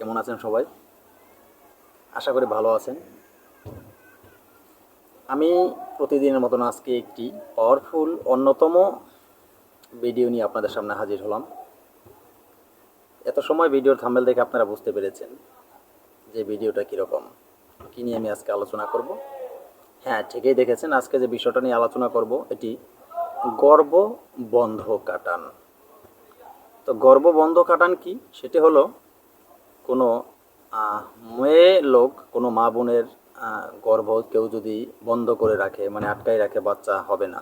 কেমন আছেন সবাই? আশা করি ভালো আছেন। আমি প্রতিদিনের মতন আজকে একটি পাওয়ারফুল অন্যতম ভিডিও নিয়ে আপনাদের সামনে হাজির হলাম। এত সময় ভিডিওর থাম্বেল দেখে আপনারা বুঝতে পেরেছেন যে ভিডিওটা কীরকম। কী নিয়ে আমি আজকে আলোচনা করব? হ্যাঁ ঠিকই দেখেছেন, আজকে যে বিষয়টা নিয়ে আলোচনা করব, এটি গর্ব বন্ধ কাটান। তো গর্ব বন্ধ কাটান কি? সেটি হলো কোনো মেয়ে লোক, কোনো মা বোনের গর্ভ কেউ যদি বন্ধ করে রাখে মানে আটকাই রাখে, বাচ্চা হবে না।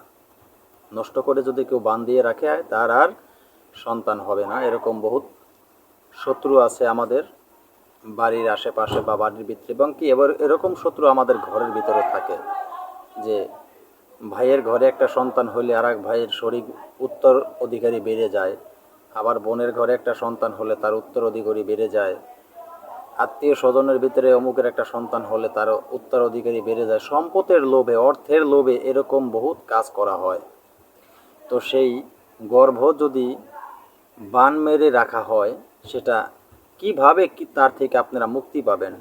নষ্ট করে যদি কেউ বান দিয়ে রাখে, তার আর সন্তান হবে না। এরকম বহুত শত্রু আছে আমাদের বাড়ির আশেপাশে বা বাড়ির ভিতরে, এবং কি এবার এরকম শত্রু আমাদের ঘরের ভিতরে থাকে যে ভাইয়ের ঘরে একটা সন্তান হলে আর এক ভাইয়ের শরীর উত্তর অধিকারী বেড়ে যায়, আবার বোনের ঘরে একটা সন্তান হলে তার উত্তর অধিকারী বেড়ে যায় আত্মীয় স্বজনের ভিতরে অমুকের একটা সন্তান হলে তার উত্তরাধিকারী বেড়ে যায়। সম্পদের লোভে, অর্থের লোভে এরকম বহুত কাজ করা হয়। তো সেই গর্ভ যদি বান মেরে রাখা হয়, সেটা কীভাবে কি তার থেকে আপনারা মুক্তি পাবেন?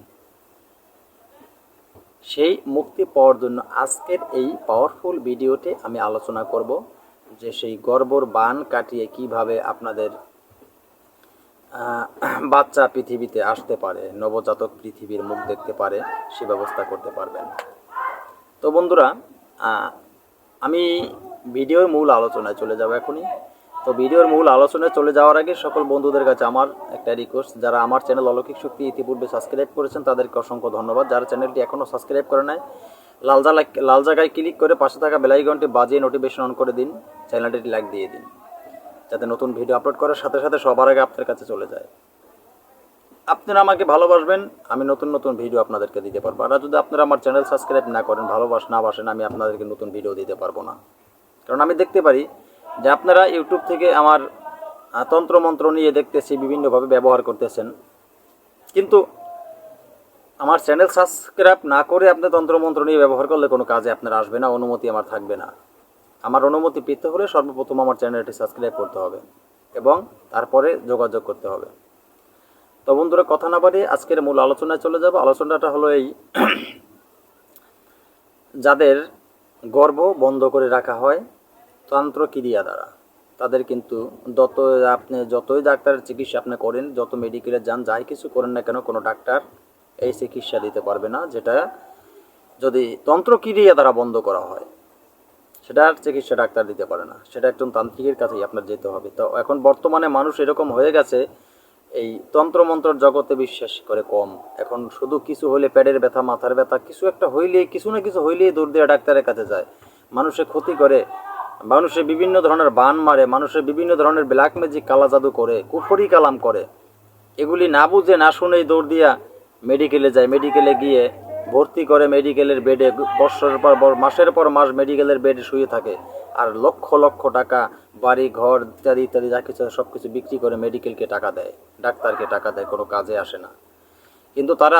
সেই মুক্তি পাওয়ার জন্য আজকের এই পাওয়ারফুল ভিডিওতে আমি আলোচনা করব যে সেই গর্বর বান কাটিয়ে কীভাবে আপনাদের বাচ্চা পৃথিবীতে আসতে পারে, নবজাতক পৃথিবীর মুখ দেখতে পারে, সে ব্যবস্থা করতে পারবেন। তো বন্ধুরা আমি ভিডিওর মূল আলোচনায় চলে যাব এখনই। তো ভিডিওর মূল আলোচনায় চলে যাওয়ার আগে সকল বন্ধুদের কাছে আমার একটা রিকোয়েস্ট যারা আমার চ্যানেল অলৌকিক শক্তি ইতিপূর্বে সাবস্ক্রাইব করেছেন, তাদেরকে অসংখ্য ধন্যবাদ। যারা চ্যানেলটি এখনও সাবস্ক্রাইব করে নাই, লাল জালা লাল জায়গায় ক্লিক করে পাশে থাকা বেলাইকনটি বাজিয়ে নোটিফিকেশন অন করে দিন চ্যানেলটি লাইক দিয়ে দিন। যাতে নতুন ভিডিও আপলোড করার সাথে সাথে সবার আগে আপনার কাছে চলে যায়। আপনারা আমাকে ভালোবাসবেন, আমি নতুন নতুন ভিডিও আপনাদেরকে দিতে পারব। আর যদি আপনারা আমার চ্যানেল সাবস্ক্রাইব না করেন, ভালোবাস না বাসেন, আমি আপনাদেরকে নতুন ভিডিও দিতে পারব না। কারণ আমি দেখতে পারি যে আপনারা ইউটিউব থেকে আমার তন্ত্রমন্ত্র নিয়ে দেখতেছি, বিভিন্নভাবে ব্যবহার করতেছেন। কিন্তু আমার চ্যানেল সাবস্ক্রাইব না করে আপনি তন্ত্রমন্ত্র নিয়ে ব্যবহার করলে কোনো কাজে আপনার আসবে না, অনুমতি আমার থাকবে না। আমার অনুমতি পেতে হলে সর্বপ্রথম আমার চ্যানেলটি সাবস্ক্রাইব করতে হবে এবং তারপরে যোগাযোগ করতে হবে। তো বন্ধুরা, কথা না বাড়িয়ে আজকের মূল আলোচনায় চলে যাব। আলোচনাটা হলো এই যাদের গর্ভ বন্ধ করে রাখা হয় তন্ত্রক্রিয়া দ্বারা, তাদের কিন্তু যত আপনি, যতই ডাক্তারের চিকিৎসা আপনি করেন, যত মেডিকেলে যান, যাই কিছু করেন না কেন, কোনো ডাক্তার এই চিকিৎসা দিতে পারবে না, যেটা যদি তন্ত্রক্রিয়া দ্বারা বন্ধ করা হয়। সেটার চিকিৎসা ডাক্তার দিতে পারে না। সেটা একজন তান্ত্রিকের কাছেই আপনার যেতে হবে। তো এখন বর্তমানে মানুষ এরকম হয়ে গেছে, এই তন্ত্রমন্ত্র জগতে বিশ্বাস করে কম। এখন শুধু কিছু হইলে প্যাডের ব্যথা, মাথার ব্যথা, কিছু একটা হইলেই, কিছু না কিছু হইলেই দূর দিয়ে ডাক্তারের কাছে যায়। মানুষের ক্ষতি করে মানুষের বিভিন্ন ধরনের বান মারে মানুষের বিভিন্ন ধরনের ব্ল্যাক ম্যাজিক কালা জাদু করে, কুফরি কালাম করে। এগুলি না বুঝে, না শুনেই দৌড় দিয়া মেডিকেলে যায়। মেডিকেলে গিয়ে ভর্তি করে মেডিকেলের বেডে বছরের পর মাসের পর মাস মেডিকেলের বেডে শুয়ে থাকে। আর লক্ষ লক্ষ টাকা, বাড়ি, ঘর ইত্যাদি ইত্যাদি, যা কিছু সব কিছু বিক্রি করে মেডিকেলকে টাকা দেয়। ডাক্তারকে টাকা দেয়, কোনো কাজে আসে না। কিন্তু তারা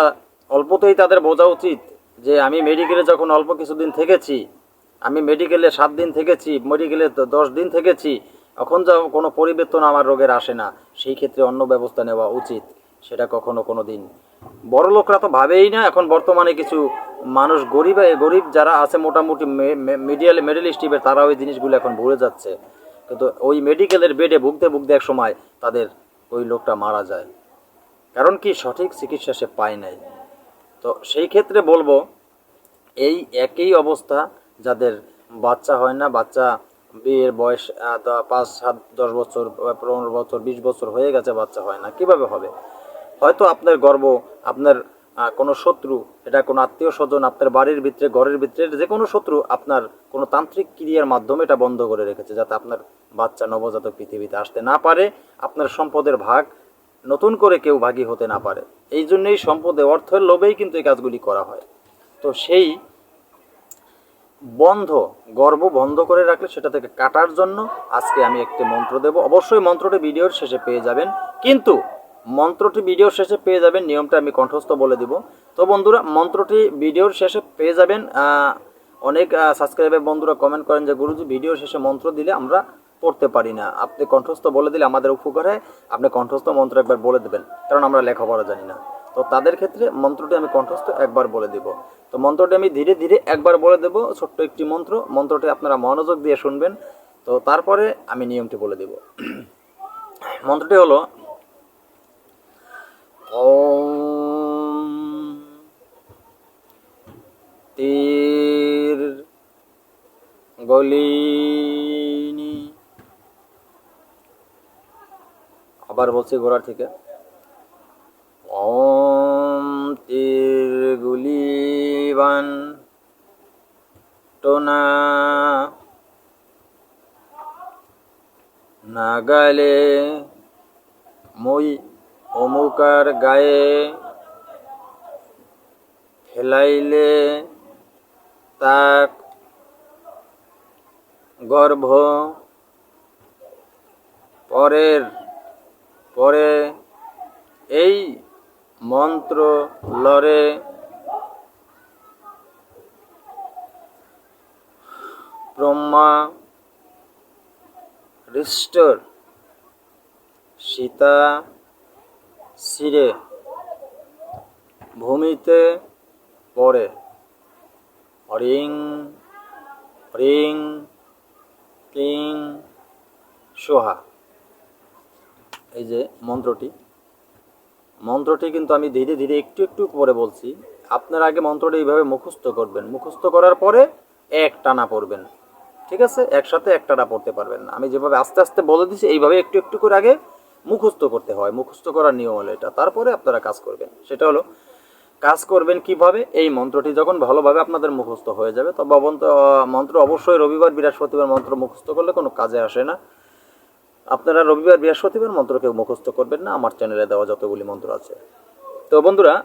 অল্পতেই তাদের বোঝা উচিত যে আমি মেডিকেলে যখন অল্প কিছুদিন থেকেছি, আমি মেডিকেলে সাত দিন থেকেছি, মেডিকেলে দশ দিন থেকেছি, এখন যা কোনো পরিবর্তন আমার রোগের আসে না, সেই ক্ষেত্রে অন্য ব্যবস্থা নেওয়া উচিত। সেটা কখনো কোনো দিন। বড় লোকরা তো ভাবেই না, এখন বর্তমানে কিছু মানুষ গরিব গরিব যারা আছে মোটামুটি মিডিয়াল, মিডল স্টিপের তারা ওই জিনিসগুলো এখন ভুলে যাচ্ছে। কিন্তু ওই মেডিকেলের বেডে ভুগতে ভুগতে এক সময় তাদের ওই লোকটা মারা যায়। কারণ কি? সঠিক চিকিৎসা সে পায় নাই। তো সেই ক্ষেত্রে বলব, এই একই অবস্থা যাদের বাচ্চা হয় না, বাচ্চা বিয়ের বয়স পাঁচ, সাত, দশ বছর, পনেরো বছর, বিশ বছর হয়ে গেছে, বাচ্চা হয় না। কীভাবে হবে? হয়তো আপনার গর্ব, আপনার কোনো শত্রু, এটা কোনো আত্মীয় স্বজন, আপনার বাড়ির ভিতরে, ঘরের ভিতরে যে কোনো শত্রু আপনার কোনো তান্ত্রিক ক্রিয়ার মাধ্যমে এটা বন্ধ করে রেখেছে যাতে আপনার বাচ্চা নবজাতক পৃথিবীতে আসতে না পারে, আপনার সম্পদের ভাগ নতুন করে কেউ ভাগী হতে না পারে। এই জন্যই সম্পদে অর্থের লোভেই কিন্তু এই কাজগুলি করা হয়। তো সেই বন্ধ, গর্ব বন্ধ করে রাখলে সেটা থেকে কাটার জন্য আজকে আমি একটি মন্ত্র দেব। অবশ্যই মন্ত্রটি ভিডিওর শেষে পেয়ে যাবেন। কিন্তু মন্ত্রটি ভিডিওর শেষে পেয়ে যাবেন, নিয়মটা আমি কণ্ঠস্থ বলে দিব। তো বন্ধুরা, মন্ত্রটি ভিডিওর শেষে পেয়ে যাবেন। অনেক সাবস্ক্রাইবার বন্ধুরা কমেন্ট করেন যে, গুরুজি, ভিডিওর শেষে মন্ত্র দিলে আমরা পড়তে পারি না। আপনি কণ্ঠস্থ বলে দিলে আমাদের উপকার হয়, আপনি কণ্ঠস্থ মন্ত্র একবার বলে দেবেন, কারণ আমরা লেখাপড়া জানি না। তো তাদের ক্ষেত্রে মন্ত্রটি আমি কণ্ঠস্থ একবার বলে দিব। তো মন্ত্রটি আমি ধীরে ধীরে একবার বলে দেব, ছোট্ট একটি মন্ত্র। মন্ত্রটি আপনারা মনোযোগ দিয়ে শুনবেন। তো তারপরে আমি নিয়মটি বলে দেব। মন্ত্রটি হলো ওম তীর আবার বলছি ঘোড়ার থেকে। ওম তীর গুলিবান টোনা। নাগালে মই অমুকার গায়ে ফেলাইলে তাক গর্ভ পরের পরে এই মন্ত্র লরে ব্রহ্মা হৃষ্টর সীতা শিরে ভূমিতে পড়ে। হরিং হরিং, ক্লিং সোহা এই যে মন্ত্রটি। মন্ত্রটি কিন্তু আমি ধীরে ধীরে একটু একটু করে বলছি। আপনার আগে মন্ত্রটি এইভাবে মুখস্থ করবেন। মুখস্থ করার পরে এক টানা পড়বেন। ঠিক আছে? একসাথে এক টানা পড়তে পারবেন আমি যেভাবে আস্তে আস্তে বলে দিচ্ছি এইভাবে একটু একটু করে আগে মুখস্থ করতে হয়, মুখস্থ করার নিয়ম হলো এটা। তারপরে আপনারা কাজ করবেন। সেটা হলো, কাজ করবেন কীভাবে? এই মন্ত্রটি যখন ভালোভাবে আপনাদের মুখস্থ হয়ে যাবে, তবে মন্ত্র অবশ্যই রবিবার বৃহস্পতিবার মন্ত্র মুখস্থ করলে কোনো কাজে আসে না। আপনারা রবিবার বৃহস্পতিবার মন্ত্র কেউ মুখস্থ করবেন না। আমার চ্যানেলে দেওয়া যতগুলি মন্ত্র আছে। তো বন্ধুরা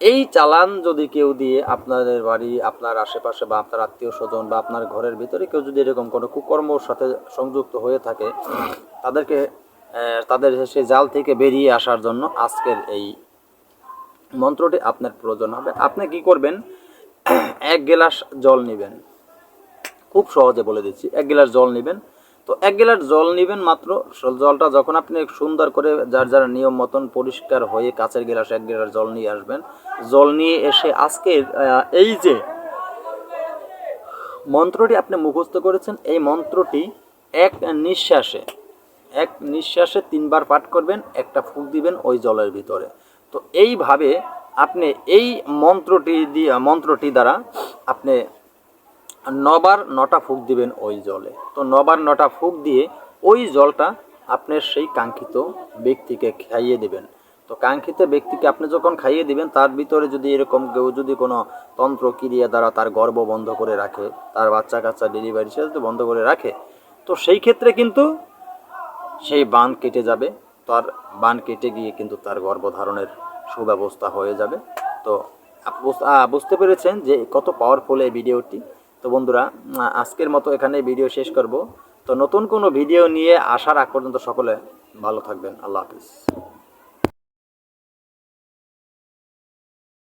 এই চালান যদি কেউ দিয়ে আপনাদের বাড়ি, আপনার আশেপাশে বা আপনার আত্মীয় স্বজন বা আপনার ঘরের ভিতরে কেউ যদি এরকম কোনো কুকর্মর সাথে সংযুক্ত হয়ে থাকে, তাদেরকে তাদের সেই জাল থেকে বেরিয়ে আসার জন্য আজকের এই মন্ত্রটি আপনার প্রয়োজন হবে। আপনি কি করবেন? এক গ্লাস জল নেবেন। খুব সহজে বলে দিচ্ছি, এক গ্লাস জল নেবেন। তো এক গ্লাস জল নেবেন মাত্র। জলটা যখন আপনি সুন্দর করে যার যার নিয়ম মতন পরিষ্কার হয়ে কাঁচের গ্লাস এক গ্লাস জল নিয়ে আসবেন। জল নিয়ে এসে আজকের আহ, এই যে মন্ত্রটি আপনি মুখস্থ করেছেন এই মন্ত্রটি এক নিঃশ্বাসে এক নিঃশ্বাসে তিনবার পাঠ করবেন একটা ফুক দিবেন ওই জলের ভিতরে। তো এইভাবে আপনি এই মন্ত্রটি দিয়ে মন্ত্রটি দ্বারা আপনি নবার নটা ফুক দিবেন ওই জলে। তো নবার নটা ফুক দিয়ে ওই জলটা আপনার সেই কাঙ্ক্ষিত ব্যক্তিকে খাইয়ে দেবেন। তো কাঙ্ক্ষিত ব্যক্তিকে আপনি যখন খাইয়ে দিবেন, তার ভিতরে যদি এরকম কেউ যদি কোনো তন্ত্র ক্রিয়া দ্বারা তার গর্ভ বন্ধ করে রাখে, তার বাচ্চা কাচ্চা ডেলিভারি সে যদি বন্ধ করে রাখে, তো সেই ক্ষেত্রে কিন্তু সেই বান কেটে যাবে। তার বান কেটে গিয়ে কিন্তু তার গর্ভধারণের সুব্যবস্থা হয়ে যাবে। তো বুঝতে পেরেছেন যে কত পাওয়ারফুল এই ভিডিওটি তো বন্ধুরা আজকের মতো এখানে ভিডিও শেষ করব। তো নতুন কোনো ভিডিও নিয়ে আসার আগ পর্যন্ত সকলে ভালো থাকবেন। আল্লাহ হাফিজ।